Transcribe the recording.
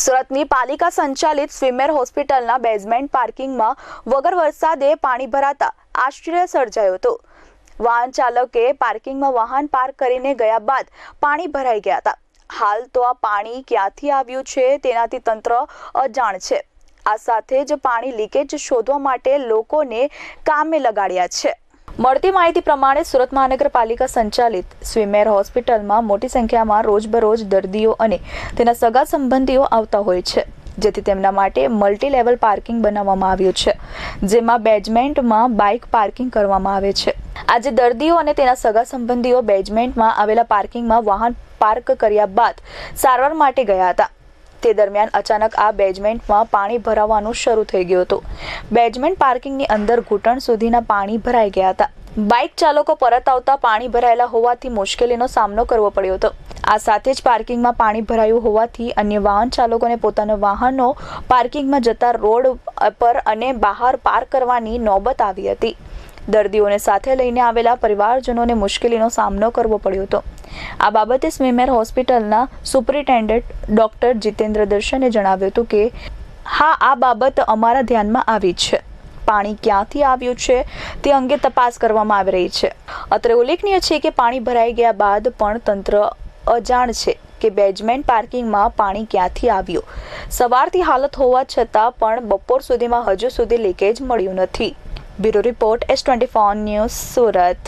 સુરતની પાલિકા સંચાલિત સ્વિમેર હોસ્પિટલના બેઝમેન્ટ પાર્કિંગમાં વગર વરસાદે પાણી ભરાતા આશ્ચર્ય સર્જાયો હતો. વાહન ચાલકે પાર્કિંગમાં વાહન પાર્ક કરીને ગયા બાદ પાણી ભરાઈ ગયા હતા. હાલ તો આ પાણી ક્યાંથી આવ્યું છે તેનાથી તંત્ર અજાણ છે. આ સાથે જ પાણી લીકેજ શોધવા માટે લોકોને કામે લગાડ્યા છે. મળતી માહિતી પ્રમાણે સુરત મહાનગરપાલિકા સંચાલિત સ્વિમેર હોસ્પિટલમાં મોટી સંખ્યામાં રોજબરોજ દર્દીઓ અને તેના સગા સંબંધીઓ આવતા હોય છે, જેથી તેમના માટે મલ્ટી લેવલ પાર્કિંગ બનાવવામાં આવ્યું છે, જેમાં બેજમેન્ટમાં બાઇક પાર્કિંગ કરવામાં આવે છે. આજે દર્દીઓ અને તેના સગા સંબંધીઓ બેજમેન્ટમાં આવેલા પાર્કિંગમાં વાહન પાર્ક કર્યા બાદ સારવાર માટે ગયા હતા. તે દરમિયાન અચાનક આ બેઝમેન્ટમાં પાણી ભરાવાનું શરૂ થઈ ગયું હતું. બેઝમેન્ટ પાર્કિંગની અંદર ઘૂંટણ સુધીના પાણી ભરાઈ ગયા હતા. બાઇક ચાલકો પરત આવતા પાણી ભરાયેલા હોવાથી મુશ્કેલીનો સામનો કરવો પડ્યો હતો. આ સાથે જ પાર્કિંગમાં પાણી ભરાયું હોવાથી અન્ય વાહન ચાલકોને પોતાના વાહનો પાર્કિંગમાં જતા રોડ પર અને બહાર પાર્ક કરવાની નોબત આવી હતી. દર્દીઓને સાથે લઈને આવેલા પરિવારજનોને મુશ્કેલીનો સામનો કરવો પડ્યો હતો. આ બાબતે સ્વિમેર હોસ્પિટલના સુપ્રિન્ટેન્ડન્ટ ડોક્ટર જીતેન્દ્ર દર્શને જણાવ્યું હતું કે, હા, આ બાબત અમારા ધ્યાનમાં આવી છે. પાણી ક્યાંથી આવ્યું છે તે અંગે તપાસ કરવામાં આવી રહી છે. અત્રે ઉલ્લેખનીય છે કે પાણી ભરાઈ ગયા બાદ પણ તંત્ર અજાણ છે કે બેજમેન્ટ પાર્કિંગમાં પાણી ક્યાંથી આવ્યું. સવારથી હાલત હોવા છતાં પણ બપોર સુધીમાં હજુ સુધી લીકેજ મળ્યું નથી. Bureau report S twenty news Surat.